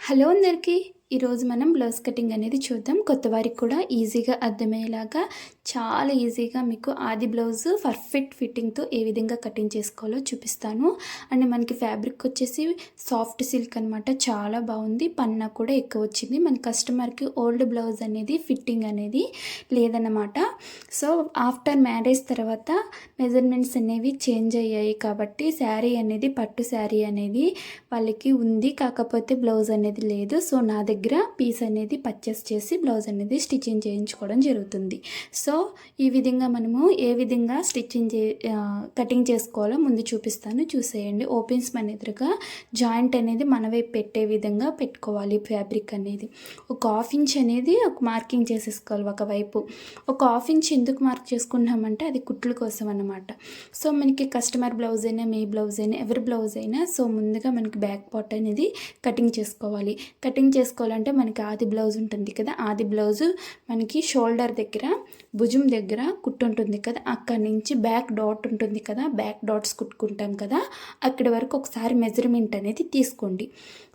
Hello అందరికీ. ఈరోజు మనం బ్లౌజ్ కటింగ్ అనేది చూద్దాం. కొత్త వారికి కూడా ఈజీగా అర్థమయ్యేలాగా చాలా ఈజీగా మీకు ఆది బ్లౌజ్ పర్ఫెక్ట్ ఫిట్టింగ్తో ఏ విధంగా కటింగ్ చేసుకోవాలో చూపిస్తాను. అండ్ మనకి ఫ్యాబ్రిక్ వచ్చేసి సాఫ్ట్ సిల్క్ అనమాట చాలా బాగుంది. పన్నా కూడా ఎక్కువ వచ్చింది. మన కస్టమర్కి ఓల్డ్ బ్లౌజ్ అనేది ఫిట్టింగ్ అనేది లేదన్నమాట. సో ఆఫ్టర్ మ్యారేజ్ తర్వాత మెజర్మెంట్స్ అనేవి చేంజ్ అయ్యాయి కాబట్టి శారీ అనేది పట్టు శారీ అనేది వాళ్ళకి ఉంది. కాకపోతే బ్లౌజ్ అనేది లేదు. సో నా దగ్గర దగ్గర పీస్ అనేది పర్చేస్ చేసి బ్లౌజ్ అనేది స్టిచ్చింగ్ చేయించుకోవడం జరుగుతుంది. సో ఈ విధంగా మనము ఏ విధంగా స్టిచ్చింగ్ చే కటింగ్ చేసుకోవాలో ముందు చూపిస్తాను. చూసేయండి. ఓపెన్స్ మన ఎదురుగా జాయింట్ అనేది మన వైపు పెట్టే విధంగా పెట్టుకోవాలి ఫ్యాబ్రిక్ అనేది. ఒక హాఫ్ ఇంచ్ అనేది ఒక మార్కింగ్ చేసేసుకోవాలి ఒకవైపు ఒక హాఫ్ ఇంచ్ ఎందుకు మార్క్ చేసుకున్నామంటే అది కుట్లు కోసం అన్నమాట. సో మనకి కస్టమర్ బ్లౌజ్ అయినా మీ బ్లౌజ్ అయినా ఎవరి బ్లౌజ్ అయినా సో ముందుగా మనకి బ్యాక్ పార్ట్ అనేది కటింగ్ చేసుకోవాలి. కటింగ్ చేసుకోవాలి చేసుకోవాలంటే మనకి ఆది బ్లౌజ్ ఉంటుంది కదా ఆది బ్లౌజ్ మనకి షోల్డర్ దగ్గర భుజం దగ్గర కుట్టు ఉంటుంది కదా అక్కడి నుంచి బ్యాక్ డాట్ ఉంటుంది కదా బ్యాక్ డాట్స్ కుట్టుకుంటాం కదా అక్కడి వరకు ఒకసారి మెజర్మెంట్ అనేది తీసుకోండి.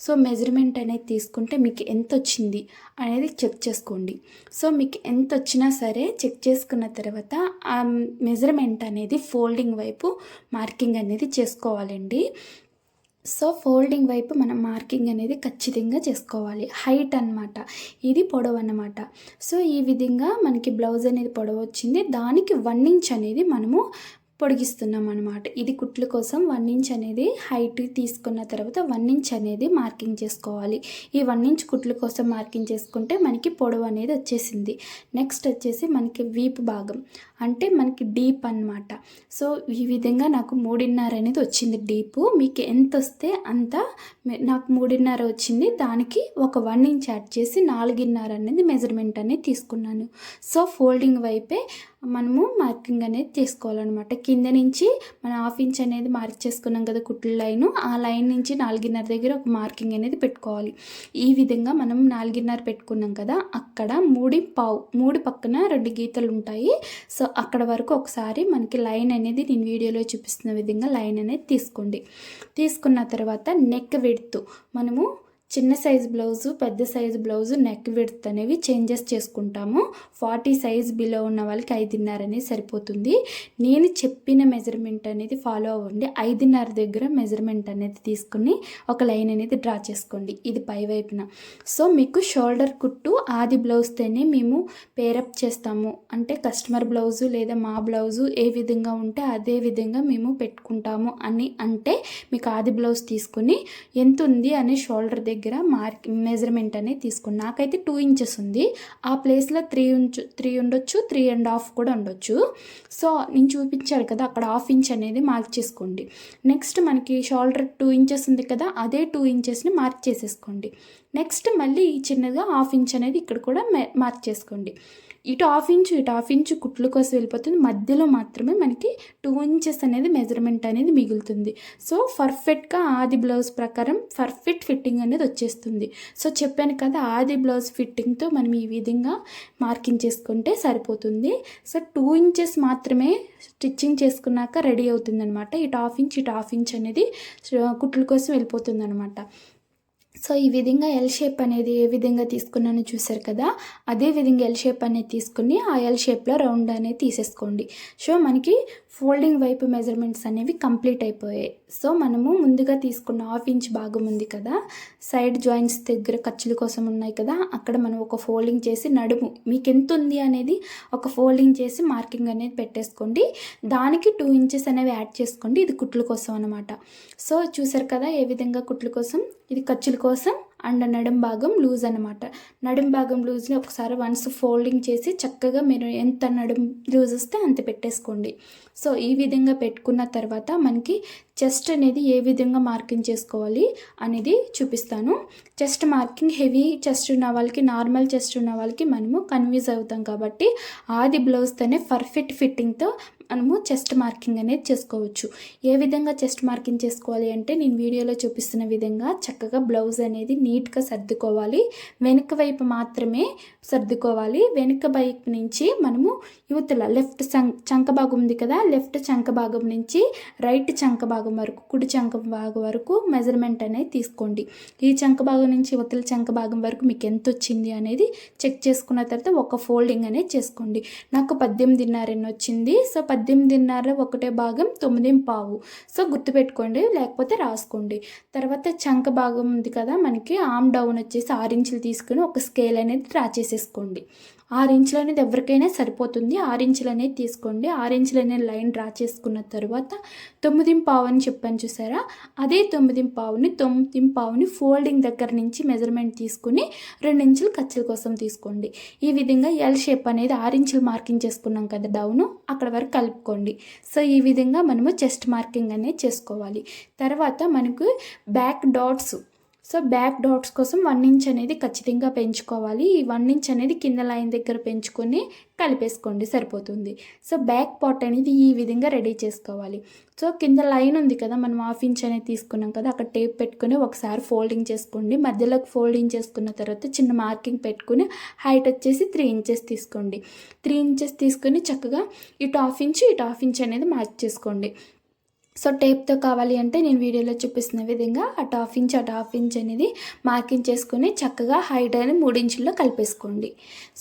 సో మెజర్మెంట్ అనేది తీసుకుంటే మీకు ఎంత వచ్చింది అనేది చెక్ చేసుకోండి. సో మీకు ఎంత వచ్చినా సరే చెక్ చేసుకున్న తర్వాత ఆ మెజర్మెంట్ అనేది ఫోల్డింగ్ వైపు మార్కింగ్ అనేది చేసుకోవాలండి. సో ఫోల్డింగ్ వైపు మనం మార్కింగ్ అనేది ఖచ్చితంగా చేసుకోవాలి. హైట్ అన్నమాట. ఇది పొడవు అన్నమాట. సో ఈ విధంగా మనకి బ్లౌజ్ అనేది పొడవు వచ్చింది. దానికి వన్ ఇంచ్ అనేది మనము పొడిగిస్తున్నాం అనమాట ఇది కుట్లు కోసం వన్ ఇంచ్ అనేది హైట్ తీసుకున్న తర్వాత వన్ ఇంచ్ అనేది మార్కింగ్ చేసుకోవాలి. ఈ వన్ ఇంచ్ కుట్లు కోసం మార్కింగ్ చేసుకుంటే మనకి పొడవు అనేది వచ్చేసింది. నెక్స్ట్ వచ్చేసి మనకి వీపు భాగం. అంటే మనకి డీప్ అన్నమాట. సో ఈ విధంగా నాకు మూడున్నర అనేది వచ్చింది డీపు. మీకు ఎంత వస్తే అంత నాకు మూడున్నర వచ్చింది. దానికి ఒక వన్ ఇంచ్ యాడ్ చేసి నాలుగున్నర అనేది మెజర్మెంట్ అనేది తీసుకున్నాను. సో ఫోల్డింగ్ వైపే మనము మార్కింగ్ అనేది తీసుకోవాలన్నమాట కింద నుంచి మన హాఫ్ ఇంచ్ అనేది మార్క్ చేసుకున్నాం కదా కుట్ల లైన్. ఆ లైన్ నుంచి నాలుగున్నర దగ్గర ఒక మార్కింగ్ అనేది పెట్టుకోవాలి. ఈ విధంగా మనం నాలుగున్నర పెట్టుకున్నాం కదా అక్కడ మూడి పావు మూడు పక్కన రెండు గీతలు ఉంటాయి. సో అక్కడ వరకు ఒకసారి మనకి లైన్ అనేది నేను వీడియోలో చూపిస్తున్న విధంగా లైన్ అనేది తీసుకోండి. తీసుకున్న తర్వాత నెక్ విడుతూ మనము చిన్న సైజ్ బ్లౌజు పెద్ద సైజ్ బ్లౌజు నెక్ విడత్ అనేవి చేంజెస్ చేసుకుంటాము. ఫార్టీ సైజ్ బిలో ఉన్న వాళ్ళకి ఐదున్నర అనేది సరిపోతుంది. నేను చెప్పిన మెజర్మెంట్ అనేది ఫాలో అవ్వండి. ఐదున్నర దగ్గర మెజర్మెంట్ అనేది తీసుకుని ఒక లైన్ అనేది డ్రా చేసుకోండి. ఇది పై వైపున. సో మీకు షోల్డర్ కుట్టు ఆది బ్లౌజ్తోనే మేము పేరప్ చేస్తాము. అంటే కస్టమర్ బ్లౌజు లేదా మా బ్లౌజు ఏ విధంగా ఉంటే అదే విధంగా మేము పెట్టుకుంటాము అని అంటే మీకు ఆది బ్లౌజ్ తీసుకుని ఎంత ఉంది అని షోల్డర్ దగ్గర దగ్గర మార్క్ మెజర్మెంట్ అనేది తీసుకున్నాను నాకైతే టూ ఇంచెస్ ఉంది. ఆ ప్లేస్లో త్రీ ఉంచు త్రీ ఉండొచ్చు త్రీ అండ్ హాఫ్ కూడా ఉండొచ్చు. సో నేను చూపించాను కదా అక్కడ హాఫ్ ఇంచ్ అనేది మార్క్ చేసుకోండి. నెక్స్ట్ మనకి షోల్డర్ టూ ఇంచెస్ ఉంది కదా అదే టూ ఇంచెస్ని మార్క్ చేసేసుకోండి. నెక్స్ట్ మళ్ళీ ఈ చిన్నగా హాఫ్ ఇంచ్ అనేది ఇక్కడ కూడా మార్క్ చేసుకోండి. ఇటు హాఫ్ ఇంచు ఇటు హాఫ్ ఇంచు కుట్లు కోసం వెళ్ళిపోతుంది. మధ్యలో మాత్రమే మనకి టూ ఇంచెస్ అనేది మెజర్మెంట్ అనేది మిగులుతుంది. సో పర్ఫెక్ట్గా ఆది బ్లౌజ్ ప్రకారం పర్ఫెక్ట్ ఫిట్టింగ్ అనేది వచ్చేస్తుంది. సో చెప్పాను కదా ఆది బ్లౌజ్ ఫిట్టింగ్తో మనం ఈ విధంగా మార్కింగ్ చేసుకుంటే సరిపోతుంది. సో టూ ఇంచెస్ మాత్రమే స్టిచ్చింగ్ చేసుకున్నాక రెడీ అవుతుంది అనమాట ఇటు హాఫ్ ఇంచ్ ఇటు హాఫ్ ఇంచ్ అనేది కుట్ల కోసం వెళ్ళిపోతుంది అనమాట సో ఈ విధంగా ఎల్ షేప్ అనేది ఏ విధంగా తీసుకున్నానో చూసారు కదా? అదే విధంగా ఎల్ షేప్ అనేది తీసుకుని ఆ ఎల్ షేప్లో రౌండ్ అనేది తీసేసుకోండి. సో మనకి ఫోల్డింగ్ వైపు మెజర్మెంట్స్ అనేవి కంప్లీట్ అయిపోయాయి. సో మనము ముందుగా తీసుకున్న హాఫ్ ఇంచ్ భాగం ఉంది కదా సైడ్ జాయింట్స్ దగ్గర ఖర్చుల కోసం ఉన్నాయి కదా అక్కడ మనం ఒక ఫోల్డింగ్ చేసి నడుము మీకు ఎంత ఉంది అనేది ఒక ఫోల్డింగ్ చేసి మార్కింగ్ అనేది పెట్టేసుకోండి. దానికి టూ ఇంచెస్ అనేవి యాడ్ చేసుకోండి ఇది కుట్ల కోసం అనమాట సో చూసారు కదా ఏ విధంగా కుట్ల కోసం ఇది ఖర్చుల కోసం అండ్ నడుం భాగం లూజ్ అనమాట నడుం భాగం లూజ్ని ఒకసారి వన్స్ ఫోల్డింగ్ చేసి చక్కగా మీరు ఎంత నడుం లూజ్ వస్తే అంత పెట్టేసుకోండి. సో ఈ విధంగా పెట్టుకున్న తర్వాత మనకి చెస్ట్ అనేది ఏ విధంగా మార్కింగ్ చేసుకోవాలి అనేది చూపిస్తాను. చెస్ట్ మార్కింగ్ హెవీ చెస్ట్ ఉన్న వాళ్ళకి నార్మల్ చెస్ట్ ఉన్న వాళ్ళకి మనము కన్ఫ్యూజ్ అవుతాం కాబట్టి ఆది బ్లౌజ్తోనే పర్ఫెక్ట్ ఫిట్టింగ్తో మనము చెస్ట్ మార్కింగ్ అనేది చేసుకోవచ్చు. ఏ విధంగా చెస్ట్ మార్కింగ్ చేసుకోవాలి అంటే నేను వీడియోలో చూపిస్తున్న విధంగా చక్కగా బ్లౌజ్ అనేది నీట్గా సర్దుకోవాలి. వెనుక వైపు మాత్రమే సర్దుకోవాలి. వెనుక వైపు నుంచి మనము యువతల లెఫ్ట్ చంక భాగం ఉంది కదా లెఫ్ట్ చంక భాగం నుంచి రైట్ చంక భాగం వరకు కుడి చంక భాగం వరకు మెజర్మెంట్ అనేది తీసుకోండి. ఈ చంక భాగం నుంచి యువతల చంక భాగం వరకు మీకు ఎంత వచ్చింది అనేది చెక్ చేసుకున్న తర్వాత ఒక ఫోల్డింగ్ అనేది చేసుకోండి. నాకు పద్దెనిమిదిన్నర ఎన్ని వచ్చింది సో పద్దెనిమిదిన్నర ఒకటే భాగం తొమ్మిది పావు. సో గుర్తుపెట్టుకోండి లేకపోతే రాసుకోండి. తర్వాత చంక భాగం ఉంది కదా మనకి ఆమ్ డౌన్ వచ్చేసి ఆరు ఇంచులు తీసుకుని ఒక స్కేల్ అనేది డ్రా చేసేసుకోండి. ఆరు ఇంచులు అనేది ఎవరికైనా సరిపోతుంది. ఆరు ఇంచులు అనేది తీసుకోండి. ఆరు ఇంచులు అనేది లైన్ డ్రా చేసుకున్న తర్వాత తొమ్మిది పావు అని చెప్పాను చూసారా? అదే తొమ్మిది పావుని తొమ్మిది పావుని ఫోల్డింగ్ దగ్గర నుంచి మెజర్మెంట్ తీసుకుని రెండు ఇంచులు ఖర్చుల కోసం తీసుకోండి. ఈ విధంగా ఎల్ షేప్ అనేది ఆరు ఇంచులు మార్కింగ్ చేసుకున్నాం కదా డౌన్ అక్కడ వరకు కలుపుకోండి. సో ఈ విధంగా మనము చెస్ట్ మార్కింగ్ అనేది చేసుకోవాలి. తర్వాత మనకు back dots so back dots కోసం వన్ ఇంచ్ అనేది ఖచ్చితంగా పెంచుకోవాలి. ఈ వన్ ఇంచ్ అనేది కింద లైన్ దగ్గర పెంచుకొని కలిపేసుకోండి సరిపోతుంది. సో బ్యాక్ పార్ట్ అనేది ఈ విధంగా రెడీ చేసుకోవాలి. సో కింద లైన్ ఉంది కదా మనం హాఫ్ ఇంచ్ అనేది తీసుకున్నాం కదా అక్కడ టేప్ పెట్టుకుని ఒకసారి ఫోల్డింగ్ చేసుకోండి. మధ్యలోకి ఫోల్డింగ్ చేసుకున్న తర్వాత చిన్న మార్కింగ్ పెట్టుకుని హైట్ వచ్చేసి త్రీ ఇంచెస్ తీసుకోండి. త్రీ ఇంచెస్ తీసుకొని చక్కగా ఇటు హాఫ్ ఇంచ్ ఇటు హాఫ్ ఇంచ్ అనేది మార్క్ చేసుకోండి. సో టేప్తో కావాలి అంటే నేను వీడియోలో చూపిస్తున్న విధంగా అటు హాఫ్ ఇంచ్ అటు హాఫ్ ఇంచ్ అనేది మార్కింగ్ చేసుకుని చక్కగా హైట్ అనేది మూడు ఇంచుల్లో కలిపేసుకోండి.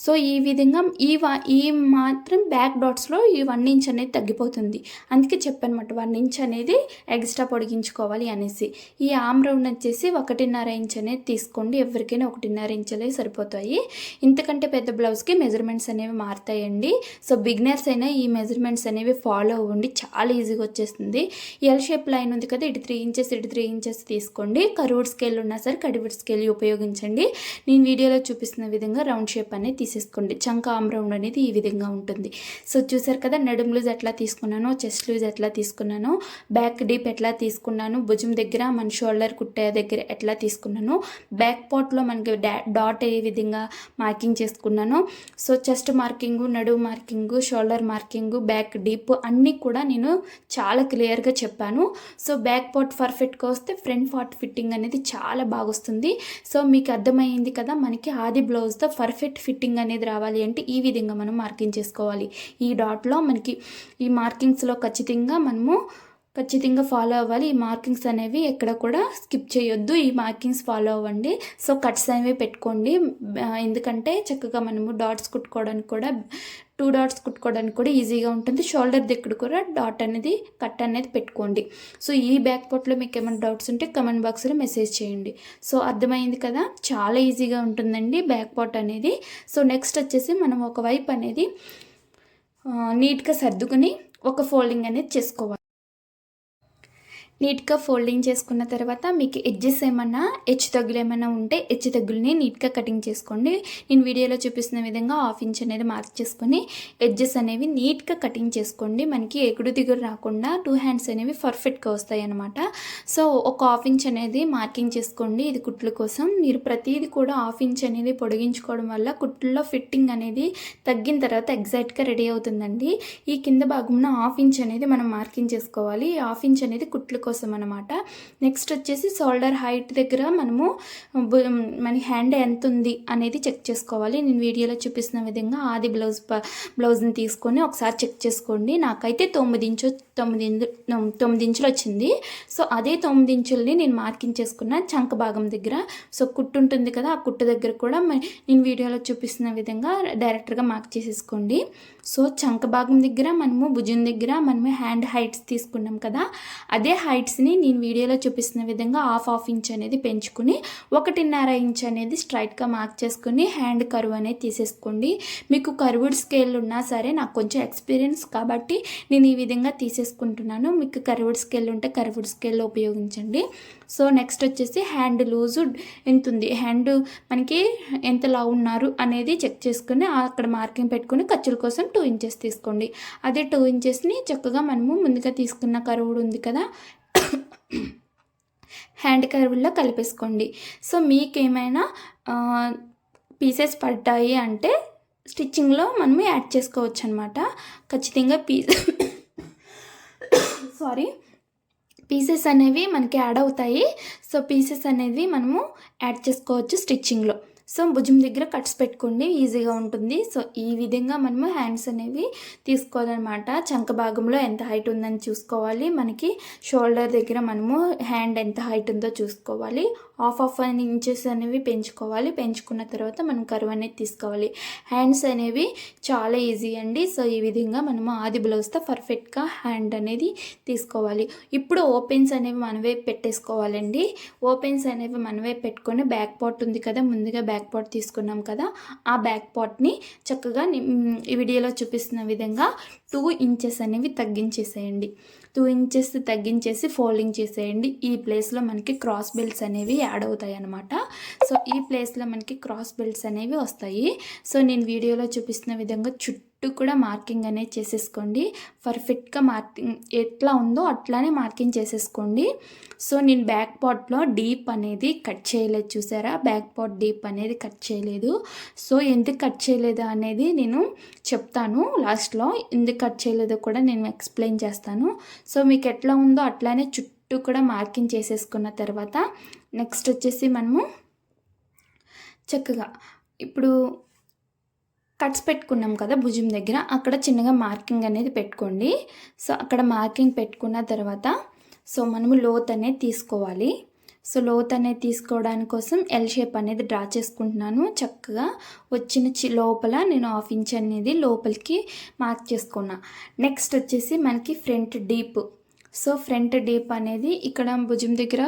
సో ఈ విధంగా ఈ ఈ మాత్రం బ్యాక్ డాట్స్లో ఈ వన్ ఇంచ్ అనేది తగ్గిపోతుంది. అందుకే చెప్పనమాట వన్ ఇంచ్ అనేది ఎక్స్ట్రా పొడిగించుకోవాలి అనేసి. ఈ ఆమ్ రౌండ్ వచ్చేసి ఒకటిన్నర ఇంచ్ అనేది తీసుకోండి. ఎవరికైనా ఒకటిన్నర ఇంచులే సరిపోతాయి. ఇంతకంటే పెద్ద బ్లౌజ్కి మెజర్మెంట్స్ అనేవి మారుతాయండి. సో బిగినర్స్ అయినా ఈ మెజర్మెంట్స్ అనేవి ఫాలో అవ్వండి. చాలా ఈజీగా వచ్చేస్తుంది. ఎల్ షేప్ లైన్ ఉంది కదా ఇటు త్రీ ఇంచెస్ ఇటు త్రీ ఇంచెస్ తీసుకోండి. కరువుడ్ స్కేల్ ఉన్నా సరే కడివుడ్ స్కేల్ ఉపయోగించండి. నేను వీడియోలో చూపిస్తున్న విధంగా రౌండ్ షేప్ అనేది తీసేసుకోండి. చంక ఆమ్ రౌండ్ అనేది ఈ విధంగా ఉంటుంది. సో చూసారు కదా నడుం లూజ్ ఎట్లా తీసుకున్నాను చెస్ట్ లూజ్ ఎట్లా తీసుకున్నాను బ్యాక్ డీప్ ఎట్లా తీసుకున్నాను భుజం దగ్గర మన షోల్డర్ కుట్టే దగ్గర ఎట్లా తీసుకున్నాను బ్యాక్ పార్ట్లో మనకి డాట్ ఏ విధంగా మార్కింగ్ చేసుకున్నాను సో చెస్ట్ మార్కింగ్ నడుము marking shoulder marking back deep అన్నీ కూడా నేను చాలా క్లియర్గా చెప్పాను. సో బ్యాక్ పార్ట్ పర్ఫెక్ట్గా వస్తే ఫ్రంట్ పార్ట్ ఫిట్టింగ్ అనేది చాలా బాగా వస్తుంది సో మీకు అర్థమైంది కదా మనకి ఆది బ్లౌజ్తో పర్ఫెక్ట్ ఫిట్టింగ్ అనేది రావాలి అంటే ఈ విధంగా మనం మార్కింగ్ చేసుకోవాలి. ఈ డాట్లో మనకి ఈ మార్కింగ్స్లో ఖచ్చితంగా మనము ఖచ్చితంగా ఫాలో అవ్వాలి. ఈ మార్కింగ్స్ అనేవి ఎక్కడ కూడా స్కిప్ చేయొద్దు. ఈ మార్కింగ్స్ ఫాలో అవ్వండి. సో కట్స్ అనేవి పెట్టుకోండి. ఎందుకంటే చక్కగా మనము డాట్స్ కుట్టుకోవడానికి కూడా టూ డాట్స్ కుట్టుకోవడానికి కూడా ఈజీగా ఉంటుంది. షోల్డర్ దగ్గర కూడా డాట్ అనేది కట్ అనేది పెట్టుకోండి. సో ఈ బ్యాక్ పార్ట్లో మీకు ఏమైనా డౌట్స్ ఉంటే కమెంట్ బాక్స్లో మెసేజ్ చేయండి. సో అర్థమైంది కదా? చాలా ఈజీగా ఉంటుందండి బ్యాక్ పార్ట్ అనేది. సో నెక్స్ట్ వచ్చేసి మనం ఒక వైపు అనేది నీట్గా సర్దుకుని ఒక ఫోల్డింగ్ అనేది చేసుకోవాలి. నీట్గా ఫోల్డింగ్ చేసుకున్న తర్వాత మీకు ఎడ్జెస్ ఏమన్నా హెచ్చు తగ్గులు ఏమైనా ఉంటే హెచ్చు తగ్గులని నీట్గా కటింగ్ చేసుకోండి. నేను వీడియోలో చూపిస్తున్న విధంగా హాఫ్ ఇంచ్ అనేది మార్క్ చేసుకొని ఎడ్జెస్ అనేవి నీట్గా కటింగ్ చేసుకోండి. మనకి ఎగుడు దిగుడు రాకుండా టూ హ్యాండ్స్ అనేవి పర్ఫెక్ట్గా వస్తాయి అనమాట సో ఒక హాఫ్ ఇంచ్ అనేది మార్కింగ్ చేసుకోండి. ఇది కుట్ల కోసం. మీరు ప్రతిదీ కూడా హాఫ్ ఇంచ్ అనేది పొడిగించుకోవడం వల్ల కుట్లలో ఫిట్టింగ్ అనేది తగ్గిన తర్వాత ఎగ్జాక్ట్గా రెడీ అవుతుందండి. ఈ కింద భాగంలో హాఫ్ ఇంచ్ అనేది మనం మార్కింగ్ చేసుకోవాలి. హాఫ్ ఇంచ్ అనేది కుట్లు కోసం అనమాట నెక్స్ట్ వచ్చేసి షోల్డర్ హైట్ దగ్గర మనము మన హ్యాండ్ ఎంత ఉంది అనేది చెక్ చేసుకోవాలి. నేను వీడియోలో చూపిస్తున్న విధంగా ఆది బ్లౌజ్ బ్లౌజ్ని తీసుకొని ఒకసారి చెక్ చేసుకోండి. నాకైతే తొమ్మిది ఇంచు తొమ్మిది తొమ్మిది ఇంచులు వచ్చింది సో అదే తొమ్మిది ఇంచుల్ని నేను మార్కింగ్ చేసుకున్న చంక భాగం దగ్గర. సో కుట్టు ఉంటుంది కదా ఆ కుట్టు దగ్గర కూడా నేను వీడియోలో చూపిస్తున్న విధంగా డైరెక్ట్గా మార్క్ చేసేసుకోండి. సో చంక భాగం దగ్గర మనము భుజం దగ్గర మనము హ్యాండ్ హైట్స్ తీసుకున్నాం కదా అదే హైట్స్ని నేను వీడియోలో చూపిస్తున్న విధంగా హాఫ్ హాఫ్ ఇంచ్ అనేది పెంచుకుని ఒకటిన్నర ఇంచ్ అనేది స్ట్రైట్గా మార్క్ చేసుకుని హ్యాండ్ కరువు అనేది తీసేసుకోండి. మీకు కరువుడ్ స్కేల్ ఉన్నా సరే నాకు కొంచెం ఎక్స్పీరియన్స్ కాబట్టి నేను ఈ విధంగా చేసుకుంటున్నాను. మీకు కర్వుడ్ స్కేల్ ఉంటే కర్వుడ్ స్కేల్లో ఉపయోగించండి. సో నెక్స్ట్ వచ్చేసి హ్యాండ్ లూజు ఎంత ఉంది? హ్యాండ్ మనకి ఎంత లా ఉన్నారు అనేది చెక్ చేసుకుని అక్కడ మార్కింగ్ పెట్టుకుని ఖర్చుల కోసం టూ ఇంచెస్ తీసుకోండి. అదే టూ ఇంచెస్ని చక్కగా మనము ముందుగా తీసుకున్న కరువుడు ఉంది కదా హ్యాండ్ కర్వ్లో కలిపేసుకోండి. సో మీకేమైనా పీసెస్ పడ్డాయి అంటే స్టిచ్చింగ్లో మనము యాడ్ చేసుకోవచ్చు అనమాట ఖచ్చితంగా పీ సారీ పీసెస్ అనేవి మనకి యాడ్ అవుతాయి. సో పీసెస్ అనేవి మనము యాడ్ చేసుకోవచ్చు స్టిచ్చింగ్లో సో భుజం దగ్గర కట్స్ పెట్టుకోండి. ఈజీగా ఉంటుంది. సో ఈ విధంగా మనము హ్యాండ్స్ అనేవి తీసుకోవాలన్నమాట. చంక భాగంలో ఎంత హైట్ ఉందని చూసుకోవాలి. మనకి షోల్డర్ దగ్గర మనము హ్యాండ్ ఎంత హైట్ ఉందో చూసుకోవాలి. హాఫ్ హాఫ్ అన్ ఇంచెస్ అనేవి పెంచుకోవాలి. పెంచుకున్న తర్వాత మనం కరువు అనేది తీసుకోవాలి. హ్యాండ్స్ అనేవి చాలా ఈజీ అండి. సో ఈ విధంగా మనము ఆది బ్లౌజ్తో పర్ఫెక్ట్గా హ్యాండ్ అనేది తీసుకోవాలి. ఇప్పుడు ఓపెన్స్ అనేవి మనవే పెట్టేసుకోవాలండి. ఓపెన్స్ అనేవి మనవే పెట్టుకొని బ్యాక్ పార్ట్ ఉంది కదా ముందుగా బ్యాక్ పార్ట్ తీసుకున్నాం కదా ఆ బ్యాక్ పార్ట్ని చక్కగా ఈ వీడియోలో చూపిస్తున్న విధంగా టూ ఇంచెస్ అనేవి తగ్గించేసేయండి. టూ ఇంచెస్ తగ్గించేసి ఫోల్డింగ్ చేసేయండి. ఈ ప్లేస్లో మనకి క్రాస్ బెల్ట్స్ అనేవి యాడ్ అవుతాయి అనమాట సో ఈ ప్లేస్లో మనకి క్రాస్ బెల్ట్స్ అనేవి వస్తాయి. సో నేను వీడియోలో చూపిస్తున్న విధంగా చుట్టూ చుట్టూ కూడా మార్కింగ్ అనేది చేసేసుకోండి. పర్ఫెక్ట్గా మార్కింగ్ ఎట్లా ఉందో అట్లానే మార్కింగ్ చేసేసుకోండి. సో నేను బ్యాక్ పార్ట్లో డీప్ అనేది కట్ చేయలేదు చూసారా? బ్యాక్ పార్ట్ డీప్ అనేది కట్ చేయలేదు. సో ఎందుకు కట్ చేయలేదు అనేది నేను చెప్తాను లాస్ట్లో. ఎందుకు కట్ చేయలేదో కూడా నేను ఎక్స్ప్లెయిన్ చేస్తాను. సో మీకు ఎట్లా ఉందో అట్లానే చుట్టూ కూడా మార్కింగ్ చేసేసుకున్న తర్వాత నెక్స్ట్ వచ్చేసి మనము చక్కగా ఇప్పుడు కట్స్ పెట్టుకున్నాం కదా భుజం దగ్గర అక్కడ చిన్నగా మార్కింగ్ అనేది పెట్టుకోండి. సో అక్కడ మార్కింగ్ పెట్టుకున్న తర్వాత సో మనము లోత్ అనేది తీసుకోవాలి. సో లోత్ అనేది తీసుకోవడానికి కోసం ఎల్ షేప్ అనేది డ్రా చేసుకుంటున్నాను. చక్కగా వచ్చిన చి లోపల నేను హాఫ్ ఇంచ్ అనేది లోపలికి మార్క్ చేసుకున్నా. నెక్స్ట్ వచ్చేసి మనకి front deep. So front deep అనేది ఇక్కడ భుజం దగ్గర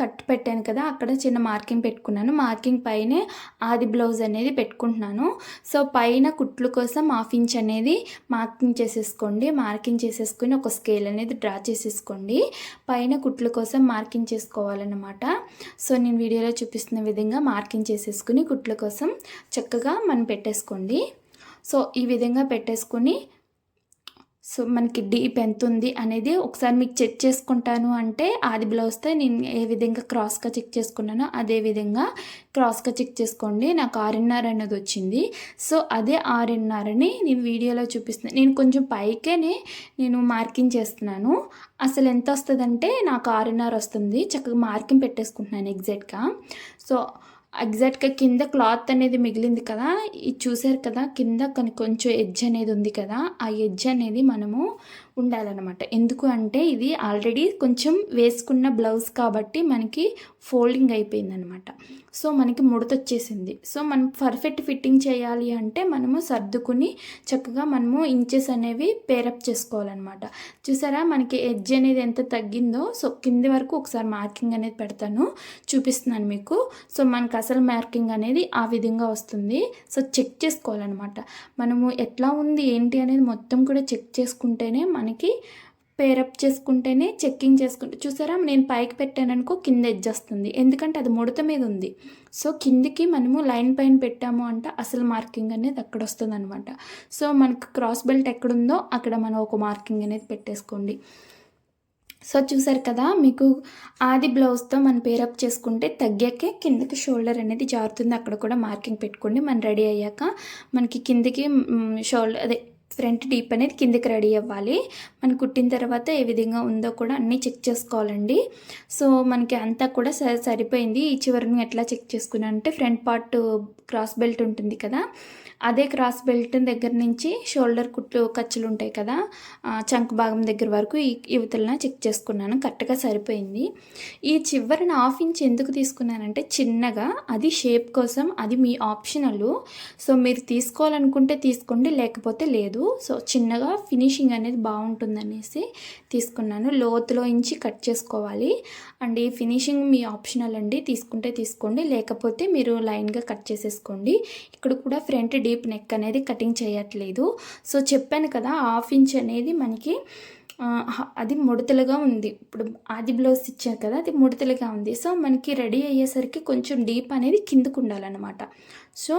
కట్ పెట్టాను కదా అక్కడ చిన్న మార్కింగ్ పెట్టుకున్నాను. మార్కింగ్ పైనే ఆది బ్లౌజ్ అనేది పెట్టుకుంటున్నాను. సో పైన కుట్లు కోసం హాఫ్ ఇంచ్ అనేది మార్కింగ్ చేసేసుకోండి. మార్కింగ్ చేసేసుకుని ఒక స్కేల్ అనేది డ్రా చేసేసుకోండి. పైన కుట్లు కోసం మార్కింగ్ చేసుకోవాలన్నమాట. సో నేను వీడియోలో చూపిస్తున్న విధంగా మార్కింగ్ చేసేసుకుని కుట్ల కోసం చక్కగా మనం పెట్టేసుకోండి. సో ఈ విధంగా పెట్టేసుకుని సో మనకి డీప్ ఎంత ఉంది అనేది ఒకసారి మీకు చెక్ చేసుకుంటాను. అంటే ఆది బ్లౌజ్తో నేను ఏ విధంగా క్రాస్గా చెక్ చేసుకున్నానో అదే విధంగా క్రాస్గా చెక్ చేసుకోండి. నాకు ఆరున్నర అనేది వచ్చింది. సో అదే ఆరున్నరని నేను వీడియోలో చూపిస్తున్నాను నేను కొంచెం పైకేనే నేను మార్కింగ్ చేస్తున్నాను. అసలు ఎంత వస్తుందంటే నాకు ఆరున్నర వస్తుంది. చక్కగా మార్కింగ్ పెట్టేసుకుంటున్నాను ఎగ్జాక్ట్గా. సో ఎగ్జాక్ట్గా కింద క్లాత్ అనేది మిగిలింది కదా ఇది చూసారు కదా కింద కొన్ని కొంచెం ఎడ్జ్ అనేది ఉంది కదా ఆ ఎడ్జ్ అనేది మనము ఉండాలన్నమాట. ఎందుకు అంటే ఇది ఆల్రెడీ కొంచెం వేసుకున్న బ్లౌజ్ కాబట్టి మనకి ఫోల్డింగ్ అయిపోయిందనమాట సో మనకి ముడత వచ్చేసింది సో మనం పర్ఫెక్ట్ ఫిట్టింగ్ చేయాలి అంటే మనము సర్దుకుని చక్కగా మనము ఇంచెస్ అనేవి పేరప్ చేసుకోవాలన్నమాట. చూసారా? మనకి ఎడ్జ్ అనేది ఎంత తగ్గిందో సో కింది వరకు ఒకసారి మార్కింగ్ అనేది పెడతాను. చూపిస్తున్నాను మీకు. సో మనకు అసలు మార్కింగ్ అనేది ఆ విధంగా వస్తుంది. సో చెక్ చేసుకోవాలన్నమాట. మనము ఎట్లా ఉంది ఏంటి అనేది మొత్తం కూడా చెక్ చేసుకుంటేనే మన మనకి పేరప్ చేసుకుంటేనే చెక్కింగ్ చేసుకుంటే చూసారా? నేను పైకి పెట్టాననుకో కింద ఎడ్జస్తుంది ఎందుకంటే అది ముడత మీద ఉంది. సో కిందికి మనము లైన్ పైన పెట్టాము అంటే అసలు మార్కింగ్ అనేది అక్కడ వస్తుంది అనమాట సో మనకు క్రాస్ బెల్ట్ ఎక్కడుందో అక్కడ మనం ఒక మార్కింగ్ అనేది పెట్టేసుకోండి. సో చూసారు కదా? మీకు ఆది బ్లౌజ్తో మనం పేరప్ చేసుకుంటే తగ్గాకే కిందకి షోల్డర్ అనేది జారుతుంది. అక్కడ కూడా మార్కింగ్ పెట్టుకోండి. మనం రెడీ అయ్యాక మనకి కిందికి షోల్డర్ అదే ఫ్రంట్ డీప్ అనేది కిందకి రెడీ అవ్వాలి. మనం కుట్టిన తర్వాత ఏ విధంగా ఉందో కూడా అన్నీ చెక్ చేసుకోవాలండి. సో మనకి అంతా కూడా స- సరిపోయింది. ఈ చివరిని ఎట్లా చెక్ చేసుకున్నాను అంటే ఫ్రంట్ పార్ట్ క్రాస్ బెల్ట్ ఉంటుంది కదా అదే క్రాస్ బెల్ట్ దగ్గర నుంచి షోల్డర్ కుట్లు ఖర్చులు ఉంటాయి కదా చంక్ భాగం దగ్గర వరకు ఈ యువతలన చెక్ చేసుకున్నాను. కరెక్ట్గా సరిపోయింది. ఈ చివరిన హాఫ్ ఇంచ్ ఎందుకు తీసుకున్నానంటే చిన్నగా అది షేప్ కోసం అది మీ ఆప్షనల్. సో మీరు తీసుకోవాలనుకుంటే తీసుకోండి లేకపోతే లేదు. సో చిన్నగా ఫినిషింగ్ అనేది బాగుంటుందనేసి తీసుకున్నాను. లోతులో ఇంచి కట్ చేసుకోవాలి. అండ్ ఈ ఫినిషింగ్ మీ ఆప్షనల్ అండి. తీసుకుంటే తీసుకోండి లేకపోతే మీరు లైన్గా కట్ చేసేసుకోండి. ఇక్కడ కూడా ఫ్రంట్ డీప్ నెక్ అనేది కటింగ్ చేయట్లేదు. సో చెప్పాను కదా హాఫ్ ఇంచ్ అనేది మనకి అది ముడతలుగా ఉంది. ఇప్పుడు ఆది బ్లౌజ్ ఇచ్చారు కదా అది ముడతలుగా ఉంది. సో మనకి రెడీ అయ్యేసరికి కొంచెం డీప్ అనేది కిందకు ఉండాలన్నమాట. సో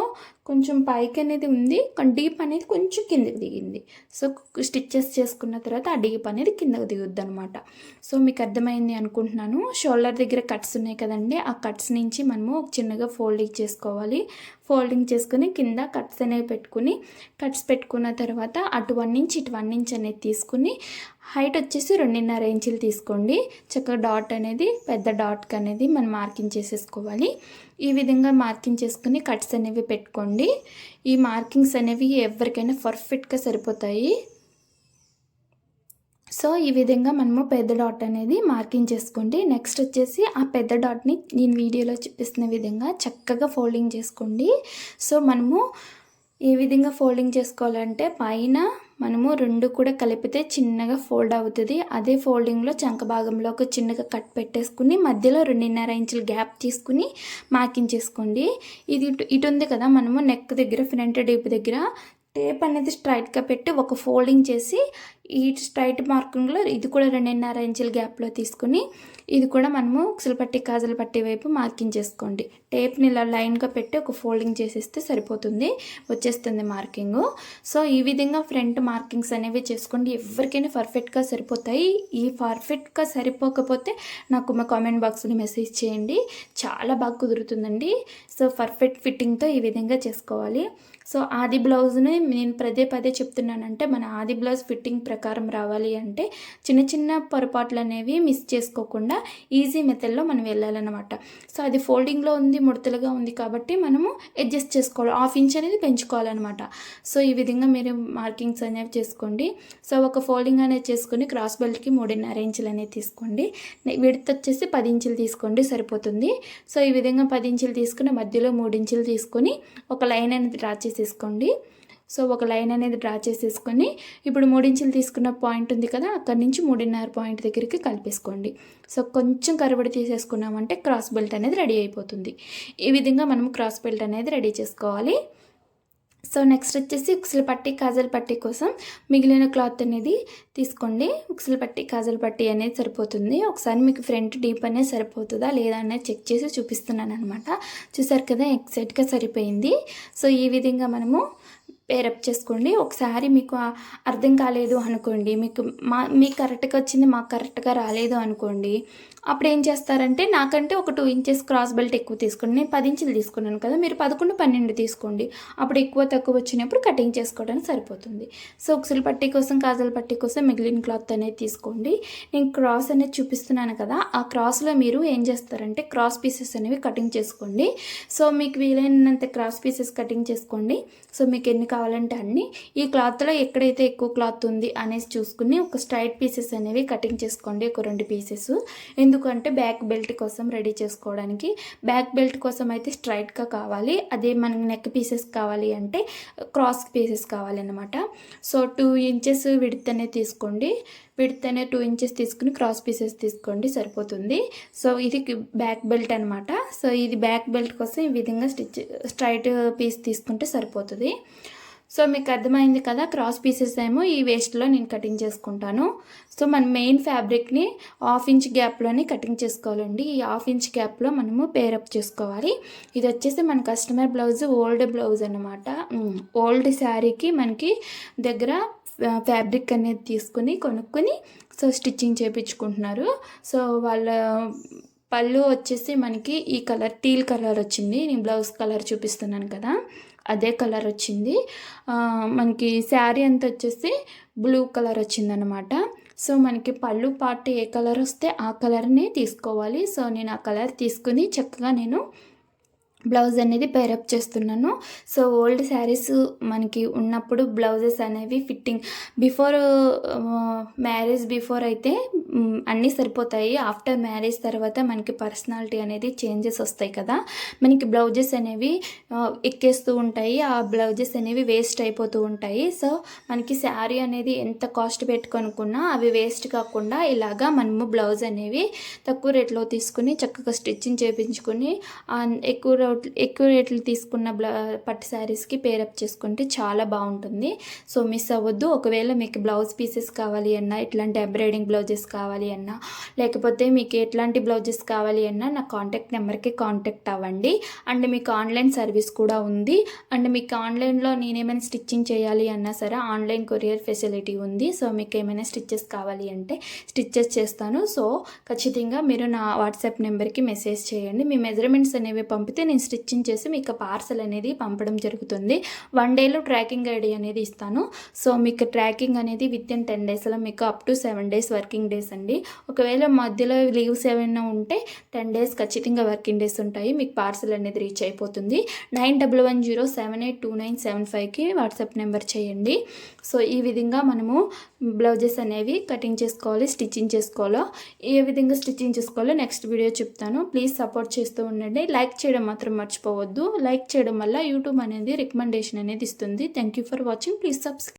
కొంచెం పైకి అనేది ఉంది. కానీ డీప్ అనేది కొంచెం కిందకి దిగింది. సో స్టిచ్చెస్ చేసుకున్న తర్వాత ఆ డీప్ అనేది కిందకు దిగుద్ది అనమాట సో మీకు అర్థమైంది అనుకుంటున్నాను. షోల్డర్ దగ్గర కట్స్ ఉన్నాయి కదండి. ఆ కట్స్ నుంచి మనము ఒక చిన్నగా ఫోల్డింగ్ చేసుకోవాలి. ఫోల్డింగ్ చేసుకుని కింద కట్స్ అనేవి పెట్టుకుని కట్స్ పెట్టుకున్న తర్వాత అటు వన్ ఇంచ్ ఇటు వన్ ఇంచ్ అనేది తీసుకుని హైట్ వచ్చేసి రెండున్నర ఇంచులు తీసుకోండి. చక్కగా డాట్ అనేది పెద్ద డాట్కి అనేది మనం మార్కింగ్ చేసేసుకోవాలి. ఈ విధంగా మార్కింగ్ చేసుకుని కట్స్ అనేవి పెట్టుకోండి. ఈ మార్కింగ్స్ అనేవి ఎవరికైనా పర్ఫెక్ట్గా సరిపోతాయి. సో ఈ విధంగా మనము పెద్ద డాట్ అనేది మార్కింగ్ చేసుకోండి. నెక్స్ట్ వచ్చేసి ఆ పెద్ద డాట్ని నేను వీడియోలో చూపిస్తున్న విధంగా చక్కగా ఫోల్డింగ్ చేసుకోండి. సో మనము ఏ విధంగా ఫోల్డింగ్ చేసుకోవాలంటే పైన మనము రెండు కూడా కలిపితే చిన్నగా ఫోల్డ్ అవుతుంది. అదే ఫోల్డింగ్లో చంక భాగంలో ఒక చిన్నగా కట్ పెట్టేసుకుని మధ్యలో రెండున్నర ఇంచుల గ్యాప్ తీసుకుని మార్కింగ్ చేసుకోండి ఇది ఇటు ఇటు ఉంది కదా మనము నెక్ దగ్గర ఫ్రంట్ డీప్ దగ్గర టేప్ అనేది స్ట్రైట్గా పెట్టి ఒక ఫోల్డింగ్ చేసి ఈ స్ట్రైట్ మార్కింగ్లో ఇది కూడా రెండున్నర ఇంచుల గ్యాప్లో తీసుకుని ఇది కూడా మనము ఉక్సలు పట్టి కాజల పట్టి వైపు మార్కింగ్ చేసుకోండి. టేప్ని ఇలా లైన్గా పెట్టి ఒక ఫోల్డింగ్ చేసేస్తే సరిపోతుంది. వచ్చేస్తుంది మార్కింగ్. సో ఈ విధంగా ఫ్రంట్ మార్కింగ్స్ అనేవి చేసుకోండి. ఎవరికైనా పర్ఫెక్ట్గా సరిపోతాయి. ఈ పర్ఫెక్ట్గా సరిపోకపోతే నాకు మా కామెంట్ బాక్స్లో మెసేజ్ చేయండి. చాలా బాగా కుదురుతుందండి. సో పర్ఫెక్ట్ ఫిట్టింగ్తో ఈ విధంగా చేసుకోవాలి. సో ఆది బ్లౌజ్ని నేను పదే పదే చెప్తున్నానంటే మన ఆది బ్లౌజ్ ఫిట్టింగ్ ప్రకారం రావాలి అంటే చిన్న చిన్న పొరపాట్లు అనేవి మిస్ చేసుకోకుండా ఈజీ మెథడ్లో మనం వెళ్ళాలన్నమాట. సో అది ఫోల్డింగ్లో ఉంది ముడతలుగా ఉంది కాబట్టి మనము అడ్జస్ట్ చేసుకోవాలి. హాఫ్ ఇంచ్ అనేది పెంచుకోవాలన్నమాట. సో ఈ విధంగా మీరు మార్కింగ్స్ అనేవి చేసుకోండి. సో ఒక ఫోల్డింగ్ అనేది చేసుకొని క్రాస్ బెల్ట్కి మూడున్నర ఇంచులు అనేది తీసుకోండి. విడత వచ్చేసి పది ఇంచులు తీసుకోండి సరిపోతుంది. సో ఈ విధంగా పది ఇంచులు తీసుకుని మధ్యలో మూడు ఇంచులు తీసుకొని ఒక లైన్ అనేది డ్రా చేసేసుకోండి సో ఒక లైన్ అనేది డ్రా చేసేసుకొని ఇప్పుడు మూడించులు తీసుకున్న పాయింట్ ఉంది కదా అక్కడి నుంచి మూడున్నర పాయింట్ దగ్గరికి కలిపేసుకోండి. సో కొంచెం కరబడి తీసేసుకున్నామంటే క్రాస్ బెల్ట్ అనేది రెడీ అయిపోతుంది. ఈ విధంగా మనం క్రాస్ బెల్ట్ అనేది రెడీ చేసుకోవాలి. సో నెక్స్ట్ వచ్చేసి ఉక్సల పట్టి కాజల్ పట్టి కోసం మిగిలిన క్లాత్ అనేది తీసుకోండి. ఉక్సల పట్టి కాజల్ పట్టి అనేది సరిపోతుంది. ఒకసారి మీకు ఫ్రంట్ డీప్ అనేది సరిపోతుందా లేదా అనేది చెక్ చేసి చూపిస్తున్నాను అనమాట చూసారు కదా ఎగ్జాక్ట్గా సరిపోయింది. సో ఈ విధంగా మనము పేరప్ చేసుకోండి. ఒకసారి మీకు అర్థం కాలేదు అనుకోండి మీకు మా మీకు కరెక్ట్గా వచ్చింది మాకు కరెక్ట్గా రాలేదు అనుకోండి అప్పుడు ఏం చేస్తారంటే నాకంటే ఒక టూ ఇంచెస్ క్రాస్ బెల్ట్ ఎక్కువ తీసుకోండి. నేను పది ఇంచులు తీసుకున్నాను కదా మీరు పదకొండు పన్నెండు తీసుకోండి. అప్పుడు ఎక్కువ తక్కువ వచ్చినప్పుడు కటింగ్ చేసుకోవడానికి సరిపోతుంది. సో ఉక్సులు పట్టి కోసం కాజల పట్టి కోసం మిగిలిన క్లాత్ అనేది తీసుకోండి. నేను క్రాస్ అనేది చూపిస్తున్నాను కదా ఆ క్రాస్లో మీరు ఏం చేస్తారంటే క్రాస్ పీసెస్ అనేవి కటింగ్ చేసుకోండి. సో మీకు వీలైనంత క్రాస్ పీసెస్ కటింగ్ చేసుకోండి. సో మీకు ఎన్ని కావాలంటే అన్ని ఈ క్లాత్లో ఎక్కడైతే ఎక్కువ క్లాత్ ఉంది అనేసి చూసుకుని ఒక స్ట్రైట్ పీసెస్ అనేవి కటింగ్ చేసుకోండి ఒక రెండు పీసెస్. ఎందుకంటే బ్యాక్ బెల్ట్ కోసం రెడీ చేసుకోవడానికి. బ్యాక్ బెల్ట్ కోసం అయితే స్ట్రైట్గా కావాలి. అదే మనకి నెక్ పీసెస్ కావాలి అంటే క్రాస్ పీసెస్ కావాలన్నమాట. సో టూ ఇంచెస్ విడితేనే అనేది తీసుకోండి. విడితేనే అనే టూ ఇంచెస్ తీసుకుని క్రాస్ పీసెస్ తీసుకోండి సరిపోతుంది. సో ఇది బ్యాక్ బెల్ట్ అనమాట సో ఇది బ్యాక్ బెల్ట్ కోసం ఈ విధంగా స్టిచ్ స్ట్రైట్ పీస్ తీసుకుంటే సరిపోతుంది. సో మీకు అర్థమైంది కదా క్రాస్ పీసెస్ ఏమో ఈ వేస్ట్లో నేను కటింగ్ చేసుకుంటాను. సో మన మెయిన్ ఫ్యాబ్రిక్ని హాఫ్ ఇంచ్ గ్యాప్లోనే కటింగ్ చేసుకోవాలండి. ఈ హాఫ్ ఇంచ్ గ్యాప్లో మనము పేరప్ చేసుకోవాలి. ఇది వచ్చేసి మన కస్టమర్ బ్లౌజ్ ఓల్డ్ బ్లౌజ్ అనమాట ఓల్డ్ శారీకి మనకి దగ్గర ఫ్యాబ్రిక్ అనేది తీసుకుని కొనుక్కొని సో స్టిచ్చింగ్ చేయించుకుంటున్నారు సో వాళ్ళ పళ్ళు వచ్చేసి మనకి ఈ కలర్ టీల్ కలర్ వచ్చింది. నేను బ్లౌజ్ కలర్ చూపిస్తున్నాను కదా. అదే కలర్ వచ్చింది. మనకి శారీ అంతా వచ్చేసి బ్లూ కలర్ వచ్చిందనమాట సో మనకి పళ్ళు పార్ట్ ఏ కలర్ వస్తే ఆ కలర్ని తీసుకోవాలి. సో నేను ఆ కలర్ తీసుకుని చక్కగా నేను బ్లౌజ్ అనేది పేరప్ చేస్తున్నాను. సో ఓల్డ్ శారీస్ మనకి ఉన్నప్పుడు బ్లౌజెస్ అనేవి ఫిట్టింగ్. బిఫోర్ మ్యారేజ్ బిఫోర్ అయితే అన్నీ సరిపోతాయి. ఆఫ్టర్ మ్యారేజ్ తర్వాత మనకి పర్సనాలిటీ అనేది చేంజెస్ వస్తాయి కదా. మనకి బ్లౌజెస్ అనేవి ఎక్కేస్తూ ఉంటాయి. ఆ బ్లౌజెస్ అనేవి వేస్ట్ అయిపోతూ ఉంటాయి. సో మనకి శారీ అనేది ఎంత కాస్ట్ పెట్టుకొనుకున్నా అవి వేస్ట్ కాకుండా ఇలాగా మనము బ్లౌజ్ అనేవి తక్కువ రేట్లో తీసుకుని చక్కగా స్టిచ్చింగ్ చేయించుకొని ఎక్కువ ఎక్కువ రేట్లు తీసుకున్న బ్ల పట్టు శారీస్కి పేరప్ చేసుకుంటే చాలా బాగుంటుంది. సో మిస్ అవ్వద్దు. ఒకవేళ మీకు బ్లౌజ్ పీసెస్ కావాలి అన్నా ఇట్లాంటి ఎంబ్రాయిడింగ్ బ్లౌజెస్ కావాలి అన్నా లేకపోతే మీకు ఎట్లాంటి బ్లౌజెస్ కావాలి అన్నా నా కాంటాక్ట్ నెంబర్కి కాంటాక్ట్ అవ్వండి. అండ్ మీకు ఆన్లైన్ సర్వీస్ కూడా ఉంది. అండ్ మీకు ఆన్లైన్లో నేనేమైనా స్టిచ్చింగ్ చేయాలి అన్నా సరే ఆన్లైన్ కొరియర్ ఫెసిలిటీ ఉంది. సో మీకు ఏమైనా స్టిచ్చెస్ కావాలి అంటే స్టిచ్చెస్ చేస్తాను. సో ఖచ్చితంగా మీరు నా వాట్సాప్ నెంబర్కి మెసేజ్ చేయండి. మీ మెజర్మెంట్స్ అనేవి పంపితే నేను నేను స్టిచ్చింగ్ చేసి మీకు పార్సల్ అనేది పంపడం జరుగుతుంది. వన్ డేలో ట్రాకింగ్ ఐడి అనేది ఇస్తాను. సో మీకు ట్రాకింగ్ అనేది విత్ ఇన్ టెన్ డేస్లో మీకు up to seven days working days అండి. ఒకవేళ మధ్యలో లీవ్స్ ఏమైనా ఉంటే టెన్ డేస్ ఖచ్చితంగా వర్కింగ్ డేస్ ఉంటాయి. మీకు పార్సల్ అనేది రీచ్ అయిపోతుంది. Nine double one zero seven eight two nine seven ఫైవ్కి వాట్సాప్ నెంబర్ చేయండి. సో ఈ విధంగా మనము బ్లౌజెస్ అనేవి కటింగ్ చేసుకోవాలి స్టిచ్చింగ్ చేసుకోవాలో? ఏ విధంగా స్టిచ్చింగ్ చేసుకోవాలో నెక్స్ట్ వీడియో చెప్తాను. ప్లీజ్ సపోర్ట్ చేస్తూ ఉండండి. లైక్ చేయడం మాత్రం మాత్రం మర్చిపోవద్దు. లైక్ చేయడం వల్ల యూట్యూబ్ అనేది రికమెండేషన్ అనేది ఇస్తుంది. Thank you for watching please subscribe